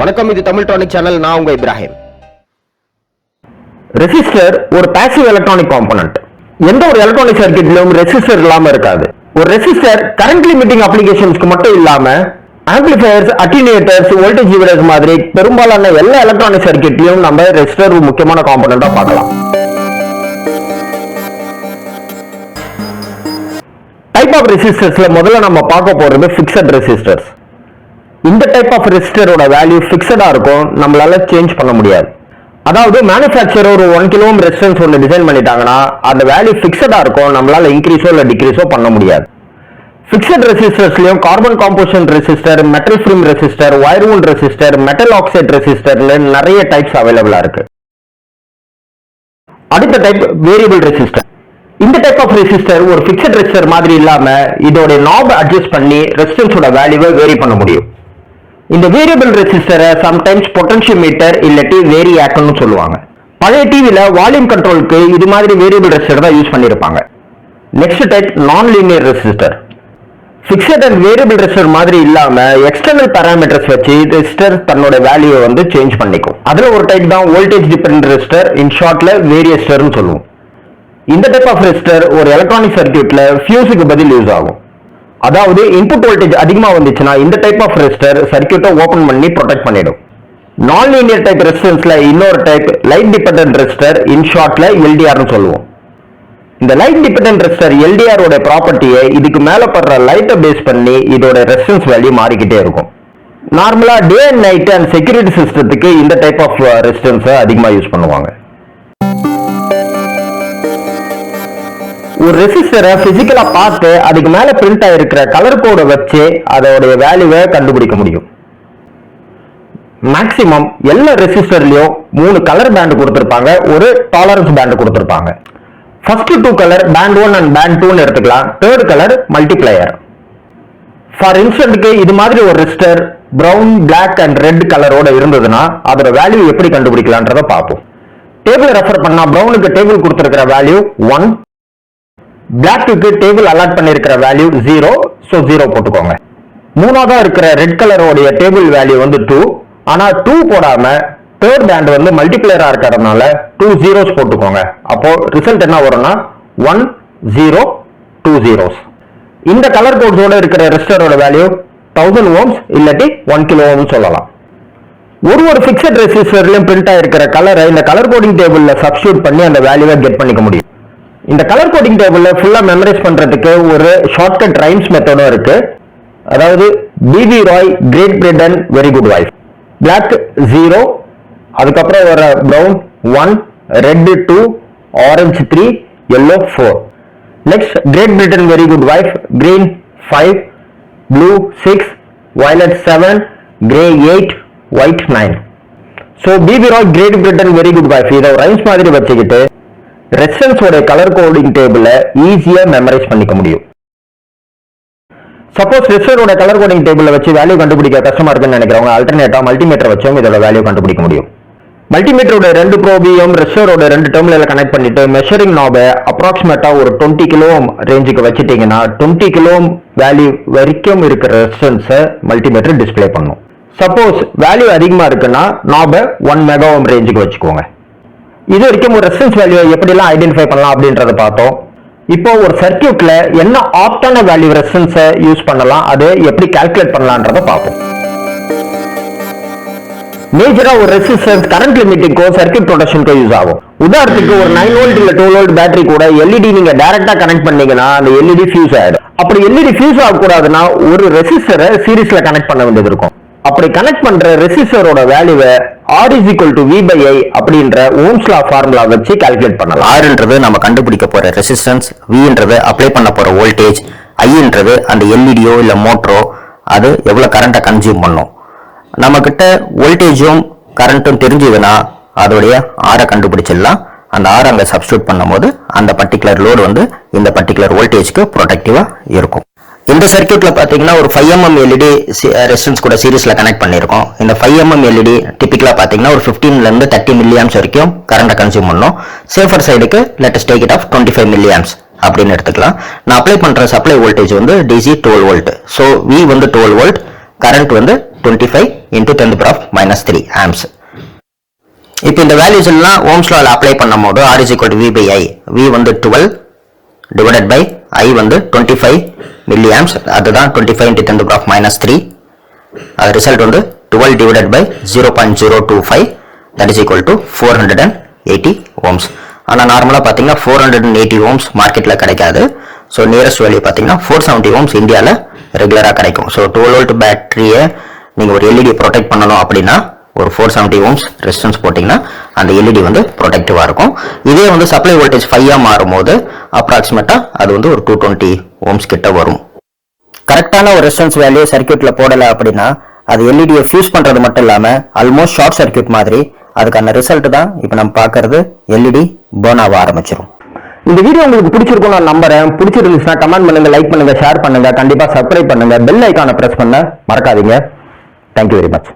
வணக்கம் இது Tamil tonic channel நான் உங்க இப்ராஹிம். ரெசிஸ்டர் ஒரு பேசிவ் எலக்ட்ரானிக் காம்பனன்ட் எந்த ஒரு எலக்ட்ரானிக் சர்க்கியூட்லயும் ரெசிஸ்டர் இல்லாம இருக்காது. ஒரு ரெசிஸ்டர் கரண்ட் லிமிட்டிங் அப்ளிகேஷன்ஸ்க்கு மட்டும் இல்லாம ஆம்பிளிஃபயர்ஸ் அட்டினேட்டர்ஸ் வோல்டேஜ் டிவைடர்ஸ் மாதிரி பெரும்பாலான எல்லா எலக்ட்ரானிக் சர்க்கியூட்லயும் நம்ம ரெசிஸ்டர் ஒரு முக்கியமான காம்பனண்டா பார்க்கலாம். டைப் ஆஃப் ரெசிஸ்டர்ஸ்ல முதல்ல நம்ம பார்க்க போறது ஃபிக்ஸட் ரெசிஸ்டர்ஸ் இந்த டைப் ஆஃப் ரெசிஸ்டரோட வேல்யூ ஃபிக்ஸடாக இருக்கும் நம்மளால சேஞ்ச் பண்ண முடியாது. அதாவது மேனுஃபேக்சர் ஒரு ஒன் கிலோ ரெசிஸ்டன்ஸ் ஒன்று டிசைன் பண்ணிட்டாங்கன்னா அந்த வேல்யூ ஃபிக்ஸடாக இருக்கும் நம்மளால இன்க்ரீஸோ இல்லை டிக்ரீஸோ பண்ண முடியாது. Fixed ரெசிஸ்டர்ஸ்லையும் carbon composition resistor metal film resistor wire wirewound resistor metal oxide ரெசிஸ்டர்னு நிறைய டைப்ஸ் அவைலபிளாக இருக்கு. அடுத்த டைப் வேரியபிள் ரெசிஸ்டர் இந்த டைப் ஆஃப் ரெசிஸ்டர் ஒரு ஃபிக்ஸட் ரெசிஸ்டர் மாதிரி இல்லாமல் இதோட நாப் அட்ஜஸ்ட் பண்ணி ரெசிஸ்டன்ஸோட வேல்யூவை வேரி பண்ண முடியும். இந்த வேரியபிள் ரெசிஸ்டரை சம்டைம்ஸ் பொட்டன்ஷியோமீட்டர் இல்லாட்டி வேரியாக்கன்னு சொல்லுவாங்க. பழைய டிவியில் வால்யூம் கண்ட்ரோலுக்கு இது மாதிரி வேரியபிள் ரெசிஸ்டர் தான் யூஸ் பண்ணியிருப்பாங்க next type non linear resistor fixed and variable resistor மாதிரி இல்லாமல் எக்ஸ்டர்னல் பேராமீட்டர்ஸ் வச்சு ரெசிஸ்டர் தன்னோட வேல்யூவை வந்து சேஞ்ச் பண்ணிக்கும். அதில் ஒரு டைப் தான் வோல்டேஜ் டிபெண்ட் ரெசிஸ்டர் இன் ஷார்ட்டில் வேரியஸ்டர்னு சொல்லுவோம். இந்த டைப் ஆஃப் ரெசிஸ்டர் ஒரு எலக்ட்ரானிக் சர்க்கியூட்டில் ஃபியூஸுக்கு பதில் யூஸ் ஆகும். அதாவது இன்புட் வோல்டேஜ் அதிகமாக வந்துச்சுன்னா இந்த டைப் ஆஃப் ரெசிஸ்டர் சர்க்யூட்டை ஓப்பன் பண்ணி ப்ரொடெக்ட் பண்ணிடும். நான் லீனியர் டைப் ரெசிஸ்டன்ஸ்ல இன்னொரு type light dependent resistor in ஷார்ட்ல எல்டிஆர்னு சொல்லுவோம். இந்த லைட் டிபெண்டன்ட் ரெசிஸ்டர் எல்டிஆரோட ப்ராப்பர்ட்டியை இதுக்கு மேலே படுற லைட்டை பேஸ் பண்ணி இதோட ரெசிஸ்டன்ஸ் வேல்யூ மாறிக்கிட்டே இருக்கும். நார்மலாக day and night and security சிஸ்டத்துக்கு இந்த டைப் ஆஃப் ரெசிஸ்டன்ஸை அதிகமாக யூஸ் பண்ணுவாங்க. ஒரு ரெசிஸ்டரை பிசிக்கலா பார்த்து அதுக்கு மேல பிரிண்ட் ஆயிருக்கிற கலர் கோடை வச்சு அதோடைய வேல்யூவை கண்டுபிடிக்க முடியும். மேக்சிமம் எல்லா ரெசிஸ்டர்லயும் மூணு கலர் பேண்ட் கொடுத்துருப்பாங்க ஒரு டாலரன்ஸ் பேண்ட் கொடுத்துருப்பாங்க. First two colour band one and band டூன்னு எடுத்துக்கலாம். தேர்ட் கலர் மல்டிப்ளையர் ஃபார் இன்ஸ்டன்ட்க்கு இது மாதிரி ஒரு resistor brown black and red கலரோட இருந்ததுன்னா அதோட வேல்யூ எப்படி கண்டுபிடிக்கலான்றத பார்ப்போம். டேபிள் ரெஃபர் பண்ணா ப்ரௌனுக்கு டேபிள் கொடுத்துருக்கிற வேல்யூ ஒன் பிளாக்குக்கு டேபிள் அலாட் பண்ணிருக்கிற வேல்யூ ஜீரோ ஸோ ஜீரோ போட்டுக்கோங்க. மூணாவதாக இருக்கிற ரெட் கலரோடைய டேபிள் வேல்யூ வந்து டூ ஆனால் டூ போடாம தேர்ட் பேண்ட் வந்து மல்டிப்ளேயராக இருக்கிறதுனால டூ ஜீரோஸ் போட்டுக்கோங்க. அப்போ ரிசல்ட் என்ன வரும்னா ஒன் ஜீரோ டூ ஜீரோஸ் இந்த கலர் கோட்ஸோட இருக்கிற ரெசிஸ்டரோட வேல்யூ தௌசண்ட் ஓம்ஸ் இல்லாட்டி ஒன் கிலோ ஓம்ஸ் சொல்லலாம். ஒரு ஒரு ஃபிக்ஸட் ரெசிஸ்டர்லையும் பிரிண்ட் ஆகிருக்கிற கலரை இந்த கலர் கோடிங் டேபிளில் சப்ஸ்டியூட் பண்ணி அந்த வேல்யூவை கெட் பண்ணிக்க முடியும். இந்த கலர் கோடிங் டேபிளில் ஃபுல்லாக மெமரைஸ் பண்ணுறதுக்கு ஒரு ஷார்ட்கட் ரைம்ஸ் மெத்தடும் இருக்கு. அதாவது BB Roy great Britain very good wife black zero அதுக்கப்புறம் வர brown one red two orange three yellow four next great Britain very good wife green five blue six violet seven grey eight white nine so BB Roy great Britain very good wife இதை rhymes மாதிரி வச்சுக்கிட்டு ரெசிஸ்டன்ஸோட colour coding டேபிள ஈஸியா memorise பண்ணிக்க முடியும். Suppose ரெசிஸ்டரோட colour coding டேபிள வச்சு value கண்டுபிடிக்க கஷ்டமா இருக்குன்னு நினைக்கிறவங்க அல்டர்னேட்டா மல்டிமீட்டர் வச்சும் இதோட வேல்யூ கண்டுபிடிக்க முடியும். மல்டிமீட்டரோட ரெண்டு ப்ரோபியும் ரெசிஸ்டரோட ரெண்டு டெர்மினல கனெக்ட் பண்ணிட்டு மெஷரிங் நாபை அப்ராக்சிமேட்டா ஒரு டுவெண்ட்டி கிலோ ரேஞ்சுக்கு வச்சுட்டீங்கன்னா டுவெண்ட்டி கிலோ வேல்யூ வரைக்கும் இருக்கிற ரெசிஸ்டன்ஸை மல்டிமீட்டர் டிஸ்ப்ளே பண்ணும். சப்போஸ் வேல்யூ அதிகமாக இருக்குன்னா நாபை ஒன் மெகா ஓம் ரேஞ்சுக்கு வச்சுக்கோங்க. இது வரைக்கும் ஒரு ரெசிஸ்டன்ஸ் வேல்யூ எப்படிலாம் ஐடென்டிஃபை பண்ணலாம் அப்படின்றத பார்த்தோம். இப்போ ஒரு சர்க்கியூட்ல என்ன ஆப்டான வேல்யூ ரெசிஸ்டன்ஸை யூஸ் பண்ணலாம் அது எப்படி கால்குலேட் பண்ணலான்றத பார்ப்போம். மேஜரா ஒரு ரெசிஸ்டன்ஸ் கரண்ட் லிமிட்டிங்கோ சர்க்கியூட் ப்ரொடக்ஷனுக்கோ யூஸ் ஆகும். உதாரணத்துக்கு ஒரு நைன் வோல்ட் இல்ல டூ வோல்ட் பேட்டரி கூட எல்இடி நீங்க டைரக்டா கனெக்ட் பண்ணீங்கன்னா அந்த எல்இடி ஃபியூஸ் ஆயிடும். அப்படி எல்இடி ஃபியூஸ் ஆகக்கூடாதுன்னா ஒரு ரெசிஸ்டரை சீரீஸ்ல கனெக்ட் பண்ண வேண்டியது இருக்கும். அப்படி கனெக்ட் பண்ற ரெசிஸ்டரோட வேல்யூவை R is equal to V by I அப்படின்ற ஓம்ஸ்லா ஃபார்முலா வச்சு கால்குலேட் பண்ணலாம். ஆர்ன்றது நம்ம கண்டுபிடிக்க போற ரெசிஸ்டன்ஸ் வின்றது அப்ளை பண்ண போற வோல்டேஜ் ஐன்றது அந்த எல்இடியோ இல்ல மோட்டரோ அது எவ்வளவு கரண்ட்டை கன்சியூம் பண்ணும். நம்ம கிட்ட வோல்டேஜும் கரண்ட்டும் தெரிஞ்சதுன்னா அதோடைய ஆரை கண்டுபிடிச்சிடலாம். அந்த ஆரை அங்கே சப்ஸ்டியூட் பண்ணும்போது அந்த பர்டிகுலர் லோடு வந்து இந்த பர்டிகுலர் வோல்டேஜ்க்கு ப்ரொடக்டிவாக இருக்கும். இந்த சர்க்கியூட்டில் பார்த்தீங்கன்னா ஒரு ஃபைவ் எம்எம் எல்இடி ரெசிஸ்டன்ஸ் கூட சீரீஸில் கனெக்ட் பண்ணியிருக்கோம் இந்த ஃபைவ் எம்எம் எல்இடி டிப்பிக்கலாக பார்த்தீங்கன்னா ஒரு ஃபிஃப்டீன்லேருந்து தேர்ட்டி மில்லியாம்ஸ் வரைக்கும் கரண்ட்டை கன்சியூம் பண்ணும். சேஃபர் சைடுக்கு let's take it of twenty five milliamps அப்படின்னு எடுத்துக்கலாம். நான் அப்ளை பண்ணுற சப்ளை வோல்டேஜ் வந்து DC twelve volt so V வந்து டுவெல் வோல்ட் கரண்ட் வந்து twenty five into ten of minus three amps இப்போ இந்த வேல்யூஸ் எல்லாம் ஓம்ஸ்லாவில் அப்ளை பண்ணும் போது R is equal V by I V வந்து டுவெல் டிவைடட் பை ஐ வந்து டுவெண்ட்டி ஃபைவ் மில்லி ஆம்ஸ் அதுதான் twenty five into ten of minus three அது ரிசல்ட் வந்து twelve divided by zero point zero two five that is equal to four hundred and eighty ohms ஆனால் நார்மலாக பார்த்தீங்கன்னா four hundred and eighty ohms மார்க்கெட்டில் கிடைக்காது. So nearest value பார்த்தீங்கன்னா four seventy ohms இந்தியாவில் ரெகுலராக கிடைக்கும். ஸோ டுவெல் வோல்ட் பேட்டரியை நீங்கள் ஒரு எல்இடி ப்ரொடெக்ட் பண்ணணும் அப்படின்னா ஒரு ஃபோர் செவன்ட்டி ஓம்ஸ் ரெசிஸ்டன்ஸ் போட்டிங்கன்னா அந்த எல்இடி வந்து ப்ரொடெக்டிவாக இருக்கும். இதே வந்து சப்ளை வோல்டேஜ் ஃபைவாக மாறும்போது அப்ராக்சிமேட்டாக அது வந்து ஒரு டூ டுவெண்ட்டி ஓம்ஸ் கிட்ட வரும். கரெக்டான ஒரு ரெசிஸ்டன்ஸ் வேல்யூ சர்க்கியூட்டில் போடலை அப்படின்னா அது எல்இடியை ஃபியூஸ் பண்ணுறது மட்டும் இல்லாமல் ஆல்மோஸ்ட் ஷார்ட் சர்க்யூட் மாதிரி அதுக்கான ரிசல்ட் தான் இப்போ நம்ம பார்க்கறது எல்இடி பேர்ன் ஆக ஆரம்பிச்சிடும் இந்த வீடியோ உங்களுக்கு பிடிச்சிருக்கும் நான் நம்புறேன். பிடிச்சிருந்துச்சுன்னா கமெண்ட் பண்ணுங்க லைக் பண்ணுங்க ஷேர் பண்ணுங்க கண்டிப்பாக சப்ஸ்கிரைப் பண்ணுங்க பெல் ஐக்கானை பிரஸ் பண்ண மறக்காதீங்க. Thank you very much